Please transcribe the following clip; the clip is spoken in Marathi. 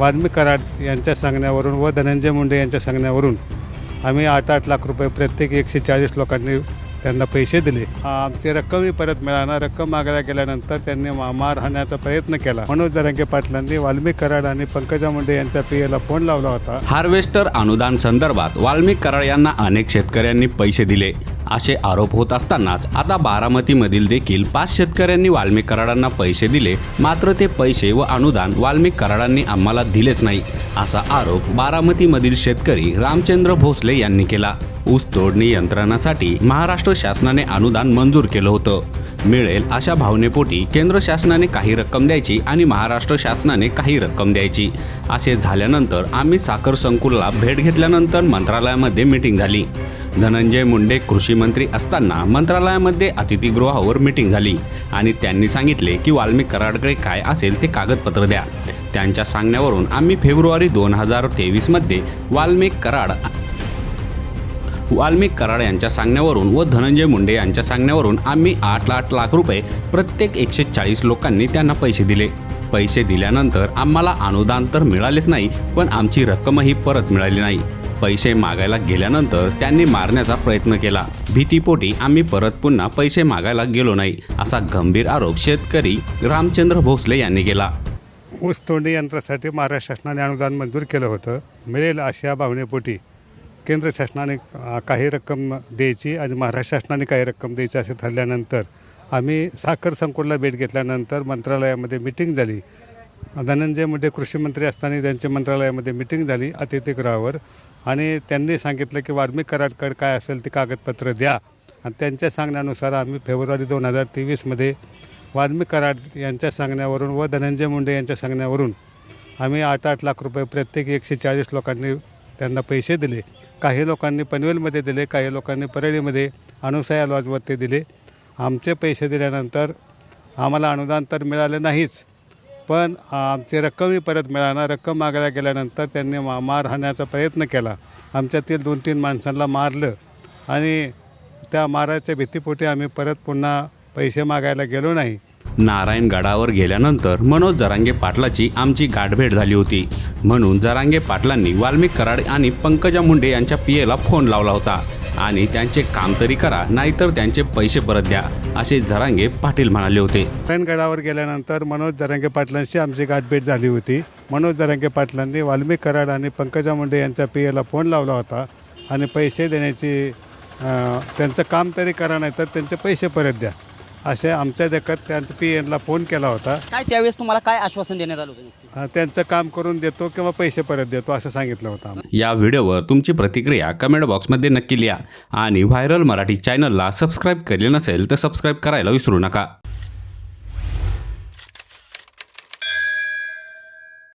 वाल्मी कराड यांच्या सांगण्यावरून व धनंजय मुंडे यांच्या सांगण्यावरून आम्ही आठ आठ लाख रुपये प्रत्येक एकशे चाळीस लोकांनी त्यांना पैसे दिले. आमची रक्कमही परत मिळाणार रक्कम मागायला गेल्यानंतर त्यांनी मा- मार हाणण्याचा प्रयत्न केला. मनोज जरांगे पाटलांनी वाल्मिक कराड आणि पंकजा मुंडे यांच्या पीएला फोन लावला होता. हार्वेस्टर अनुदान संदर्भात वाल्मिक कराड यांना अनेक शेतकऱ्यांनी पैसे दिले. असे आरोप होत असतानाच आता बारामतीमधील देखील पाच शेतकऱ्यांनी वाल्मिक कराडांना पैसे दिले. मात्र ते पैसे व अनुदान वाल्मिक कराडांनी आम्हाला दिलेच नाही असा आरोप बारामतीमधील शेतकरी रामचंद्र भोसले यांनी केला. ऊस तोडणी यंत्रणासाठी महाराष्ट्र शासनाने अनुदान मंजूर केलं होतं. मिळेल अशा भावनेपोटी केंद्र शासनाने काही रक्कम द्यायची आणि महाराष्ट्र शासनाने काही रक्कम द्यायची. असे झाल्यानंतर आम्ही साखर संकुलला भेट घेतल्यानंतर मंत्रालयामध्ये मीटिंग झाली. धनंजय मुंडे कृषी मंत्री असताना मंत्रालयामध्ये अतिथीगृहावर मीटिंग झाली आणि त्यांनी सांगितले की वाल्मिक कराडकडे काय असेल ते कागदपत्र द्या. त्यांच्या सांगण्यावरून आम्ही फेब्रुवारी दोन हजार तेवीसमध्ये वाल्मिक कराड वाल्मिक कराड यांच्या सांगण्यावरून व धनंजय मुंडे यांच्या सांगण्यावरून आम्ही आठ आठ लाख रुपये प्रत्येक एकशे चाळीस लोकांनी त्यांना पैसे दिले. पैसे दिल्यानंतर आम्हाला अनुदान तर मिळालेच नाही पण आमची रक्कमही परत मिळाली नाही. पैसे मागायला गेल्यानंतर त्यांनी मारण्याचा प्रयत्न केला. भीतीपोटी आम्ही परत पुन्हा पैसे मागायला गेलो नाही असा गंभीर आरोप शेतकरी रामचंद्र भोसले यांनी केला. ऊस तोंडी यंत्रासाठी महाराष्ट्र शासनाने अनुदान मंजूर केलं होतं. मिळेल अशा भावनेपोटी केंद्र शासनाने काही रक्कम द्यायची आणि महाराष्ट्र शासनाने काही रक्कम द्यायची असे ठरल्यानंतर आम्ही साखर संकुलला भेट घेतल्यानंतर मंत्रालयामध्ये मिटिंग झाली. धनंजय मुंडे कृषी मंत्री असताना त्यांच्या मंत्रालयामध्ये मिटिंग झाली अतिथीगृहावर आणि त्यांनी सांगितलं की वाल्मिक कराडकड काय असेल ते कागदपत्र द्या. आणि त्यांच्या सांगण्यानुसार आम्ही फेब्रुवारी दोन हजार तेवीसमध्ये वाल्मिक कराड यांच्या सांगण्यावरून व धनंजय मुंडे यांच्या सांगण्यावरून आम्ही आठ आठ लाख रुपये प्रत्येक एकशे चाळीस लोकांनी त्यांना पैसे दिले. काही लोकांनी पनवेलमध्ये दिले काही लोकांनी परळीमध्ये. अनुसया लॉजवर ते दिले. आमचे पैसे दिल्यानंतर आम्हाला अनुदान तर मिळाले नाहीच पण आमची रक्कमही परत मिळाणार रक्कम मागायला गेल्यानंतर त्यांनी मा मार हाण्याचा प्रयत्न केला. आमच्यातील दोन तीन माणसांना मारलं आणि त्या मारायच्या भीतीपोटी आम्ही परत पुन्हा पैसे मागायला गेलो नाही. नारायणगडावर गेल्यानंतर मनोज जरांगे पाटलाची आमची गाठभेट झाली होती. म्हणून जरांगे पाटलांनी वाल्मिक कराड आणि पंकजा मुंडे यांच्या पियेला फोन लावला होता. आणि त्यांचे काम तरी करा नाहीतर त्यांचे पैसे परत द्या असे जरांगे पाटील म्हणाले होते. नारायणगडावर गेल्यानंतर मनोज जरांगे पाटलांशी आमची गाठभेट झाली होती. मनोज जरांगे पाटलांनी वाल्मिक कराड आणि पंकजा मुंडे यांच्या पीएला फोन लावला होता. आणि पैसे देण्याची त्यांचं काम तरी करा नाही तर त्यांचे पैसे परत द्या. असे आमच्या देखत त्यांच्या पी एनला फोन केला होता. काय त्यावेळेस तुम्हाला काय आश्वासन देण्यात आलं होतं? नक्की? अं, त्यांचं काम करून देतो किंवा पैसे परत देतो असं सांगितलं होतं आम्हाला या व्हिडिओवर तुमची प्रतिक्रिया कमेंट बॉक्समध्ये नक्की लिहा आणि व्हायरल मराठी चॅनलला सबस्क्राईब केले नसेल तर सबस्क्राईब करायला विसरू नका.